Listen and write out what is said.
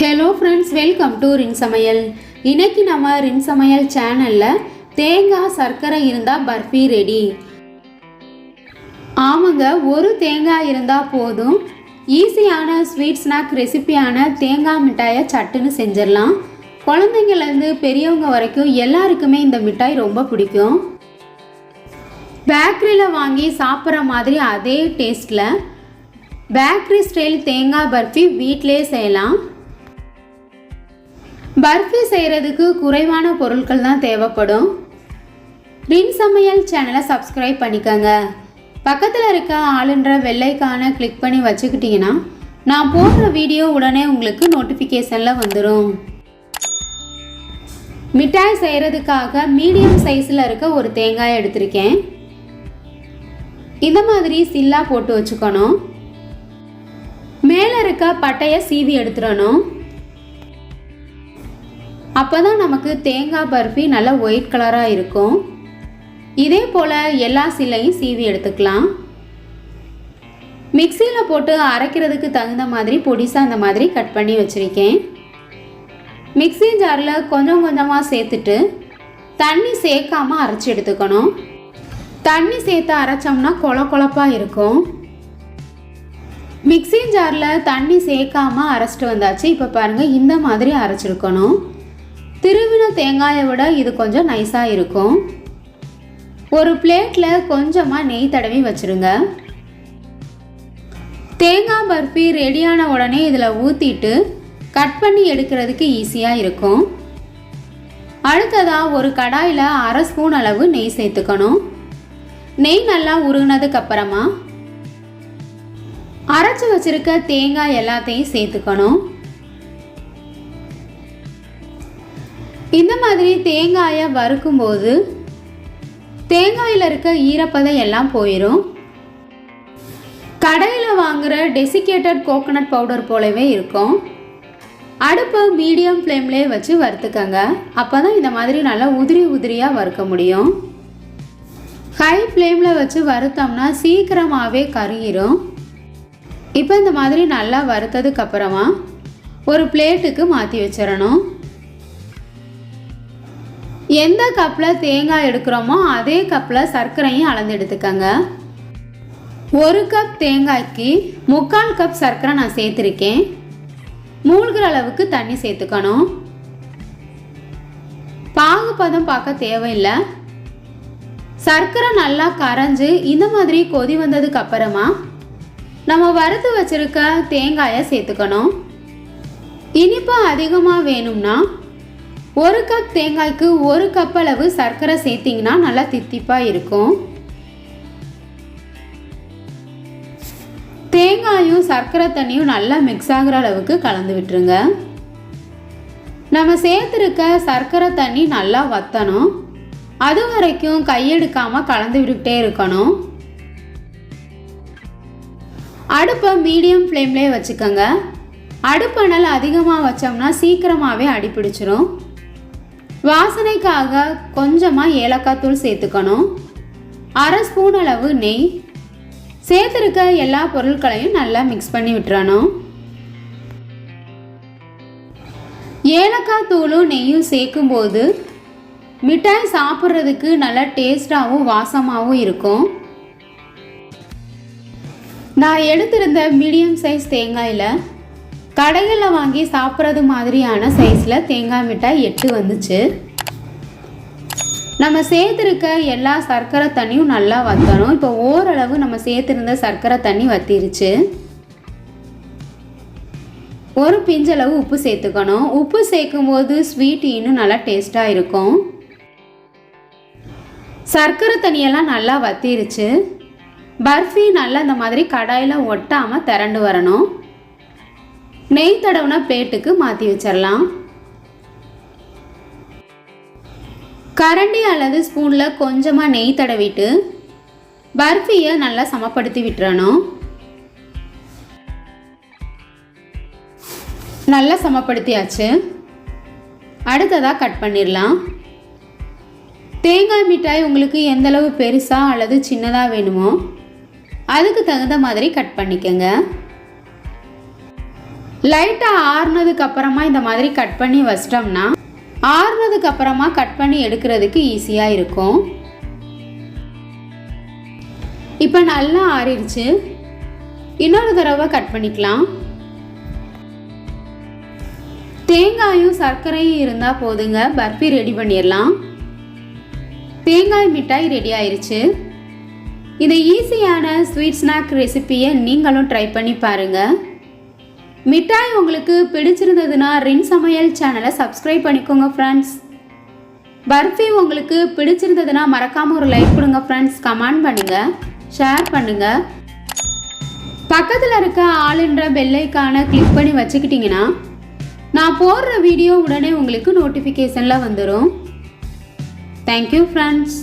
Hello friends welcome to ரின் சமையல் இன்னைக்கு நம்ம ரின் சமையல் சேனலில் தேங்காய் சர்க்கரை இருந்தால் பர்ஃபி ரெடி ஆமாங்க ஒரு தேங்காய் இருந்தால் போதும். ஈஸியான ஸ்வீட் ஸ்நாக் ரெசிபியான தேங்காய் மிட்டாயை சட்டுன்னு செஞ்சிடலாம். குழந்தைங்கள்லேருந்து பெரியவங்க வரைக்கும் எல்லாருக்குமே இந்த மிட்டாய் ரொம்ப பிடிக்கும். பேக்கரியில் வாங்கி சாப்பிட்ற மாதிரி அதே டேஸ்ட்டில் பேக்கரி ஸ்டைல் தேங்காய் பர்ஃபி வீட்டிலே செய்யலாம். பர்ஃபி செய்கிறதுக்கு குறைவான பொருட்கள் தான் தேவைப்படும். ரின் சமையல் சேனலை சப்ஸ்கிரைப் பண்ணிக்கோங்க. பக்கத்தில் இருக்க ஆளுன்ற வெள்ளைக்கான கிளிக் பண்ணி வச்சுக்கிட்டிங்கன்னா நான் போடுற வீடியோ உடனே உங்களுக்கு நோட்டிஃபிகேஷனில் வந்துடும் மிட்டாய் செய்கிறதுக்காக மீடியம் சைஸில் இருக்க ஒரு தேங்காய் எடுத்திருக்கேன். இந்த மாதிரி சில்லா போட்டு வச்சுக்கணும். மேலே இருக்க பட்டையை சீவி எடுத்துடணும். அப்போ தான் நமக்கு தேங்காய் பர்ஃபி நல்லா ஒயிட் கலராக இருக்கும். இதே போல் எல்லா சில்லையும் சீவி எடுத்துக்கலாம். மிக்சியில் போட்டு அரைக்கிறதுக்கு தகுந்த மாதிரி பொடிசாக அந்த மாதிரி கட் பண்ணி வச்சுருக்கேன். மிக்ஸி ஜாரில் கொஞ்சம் கொஞ்சமாக சேர்த்துட்டு தண்ணி சேர்க்காம அரைச்சி எடுத்துக்கணும். தண்ணி சேர்த்து அரைச்சோம்னா கொல கொழப்பாக இருக்கும். மிக்ஸி ஜாரில் தண்ணி சேர்க்காம அரைச்சிட்டு வந்தாச்சு. இப்போ பாருங்கள் இந்த மாதிரி அரைச்சிருக்கணும். திருவின தேங்காயை விட இது கொஞ்சம் நைஸாக இருக்கும். ஒரு பிளேட்டில் கொஞ்சமாக நெய் தடவி வச்சுருங்க. தேங்காய் பர்ஃபி ரெடியான உடனே இதில் ஊற்றிட்டு கட் பண்ணி எடுக்கிறதுக்கு ஈஸியாக இருக்கும். அடுத்ததாக ஒரு கடாயில் அரை ஸ்பூன் அளவு நெய் சேர்த்துக்கணும். நெய் நல்லா உருகினதுக்கப்புறமா அரைச்சி வச்சிருக்க தேங்காய் எல்லாத்தையும் சேர்த்துக்கணும். இந்த மாதிரி தேங்காயை வறுக்கும்போது தேங்காயில் இருக்க ஈரப்பதம் எல்லாம் போயிடும் கடையில் வாங்குகிற டெசிகேட்டட் கோகோனட் பவுடர் போலவே இருக்கும். அடுப்பை மீடியம் ஃப்ளேம்லேயே வச்சு வறுத்துக்கங்க. அப்போ தான் இந்த மாதிரி நல்லா உதிரி உதிரியாக வறுக்க முடியும். ஹை ஃப்ளேமில் வச்சு வறுத்தோம்னா சீக்கிரமாகவே கருகிரும். இப்போ இந்த மாதிரி நல்லா வறுத்ததுக்கப்புறமா ஒரு பிளேட்டுக்கு மாற்றி வச்சிடணும். எந்த கப்பில் தேங்காய் எடுக்கிறோமோ அதே கப்பில் சர்க்கரையும் அளந்து எடுத்துக்கோங்க. ஒரு கப் தேங்காய்க்கு முக்கால் கப் சர்க்கரை நான் சேர்த்துருக்கேன். மூழ்கிற அளவுக்கு தண்ணி சேர்த்துக்கணும். பாகுபதம் பார்க்க தேவையில்லை. சர்க்கரை நல்லா கரைஞ்சு இந்த மாதிரி கொதி வந்ததுக்கு அப்புறமா நம்ம வறுத்து வச்சிருக்க தேங்காயை சேர்த்துக்கணும். இனிப்பு அதிகமாக வேணும்னா ஒரு கப் தேங்காய்க்கு ஒரு கப் அளவு சர்க்கரை சேர்த்திங்கன்னா நல்லா தித்திப்பாக இருக்கும். தேங்காயும் சர்க்கரை தண்ணியும் நல்லா மிக்ஸ் ஆகிற அளவுக்கு கலந்து விட்டுருங்க. நம்ம சேர்த்துருக்க சர்க்கரை தண்ணி நல்லா வற்றணும் அது வரைக்கும் கையெடுக்காமல் கலந்து விட்டுக்கிட்டே இருக்கணும். அடுப்பை மீடியம் ஃப்ளேம்லேயே வச்சுக்கோங்க. அடுப்பணல் அதிகமாக வச்சோம்னா சீக்கிரமாகவே அடிப்பிடிச்சிரும். வாசனைக்காக கொஞ்சமாக ஏலக்காய் தூள் சேர்த்துக்கணும். அரை ஸ்பூன் அளவு நெய். சேர்த்துருக்க எல்லா பொருட்களையும் நல்லா மிக்ஸ் பண்ணி விட்டுறணும். ஏலக்காய் தூளும் நெய்யும் சேர்க்கும்போது மிட்டாய் சாப்பிட்றதுக்கு நல்லா டேஸ்டாகவும் வாசமாகவும் இருக்கும். நான் எடுத்திருந்த மீடியம் சைஸ் தேங்காயில் கடைகளில் வாங்கி சாப்பிட்றது மாதிரியான சைஸில் தேங்காய் மிட்டாய் எட்டு வந்துச்சு. நம்ம சேர்த்துருக்க எல்லா சர்க்கரை தண்ணியும் நல்லா வற்றணும் இப்போ ஓரளவு நம்ம சேர்த்துருந்த சர்க்கரை தண்ணி வத்திருச்சு. ஒரு பிஞ்சளவு உப்பு சேர்த்துக்கணும். உப்பு சேர்க்கும்போது ஸ்வீட் இன்னும் நல்லா டேஸ்ட்டாக இருக்கும். சர்க்கரை தண்ணியெல்லாம் நல்லா வத்திருச்சு. பர்ஃபி நல்லா இந்த மாதிரி கடாயில் ஒட்டாமல் திரண்டு வரணும். நெய் தடவுன பிளேட்டுக்கு மாற்றி வச்சிடலாம் கரண்டி அல்லது ஸ்பூனில் கொஞ்சமாக நெய் தடவிட்டு பர்ஃபியை நல்லா சமப்படுத்தி விட்டுறணும். நல்லா சமப்படுத்தியாச்சு. அடுத்ததாக கட் பண்ணிடலாம் தேங்காய் மிட்டாய் உங்களுக்கு எந்தளவு பெருசாக அல்லது சின்னதாக வேணுமோ அதுக்கு தகுந்த மாதிரி கட் பண்ணிக்கோங்க. லைட்டாக ஆறுனதுக்கு அப்புறமா இந்த மாதிரி கட் பண்ணி வச்சிட்டோம்னா ஆறுனதுக்கு அப்புறமா கட் பண்ணி எடுக்கிறதுக்கு ஈஸியாக இருக்கும். இப்போ நல்லா ஆறிடுச்சு. இன்னொரு தடவை கட் பண்ணிக்கலாம். தேங்காயும் சர்க்கரையும் இருந்தால் போதுங்க. பர்ஃபி ரெடி பண்ணிடலாம். தேங்காய் மிட்டாய் ரெடி ஆயிடுச்சு இந்த ஈஸியான ஸ்வீட் ஸ்நாக் ரெசிப்பியை நீங்களும் ட்ரை பண்ணி பாருங்கள் மிட்டாய் உங்களுக்கு பிடிச்சிருந்ததுன்னா ரின் சமையல் சேனலை சப்ஸ்கிரைப் பண்ணிக்கோங்க ஃப்ரெண்ட்ஸ் பர்ஃபி உங்களுக்கு பிடிச்சிருந்ததுன்னா மறக்காமல் ஒரு லைக் கொடுங்க ஃப்ரெண்ட்ஸ் கமெண்ட் பண்ணுங்கள் ஷேர் பண்ணுங்கள் பக்கத்தில் இருக்க ஆளுன்ற பெல்லைக்கான கிளிக் பண்ணி வச்சுக்கிட்டிங்கன்னா நான் போடுற வீடியோ உடனே உங்களுக்கு நோட்டிஃபிகேஷனில் வந்துடும் தேங்க்யூ ஃப்ரெண்ட்ஸ்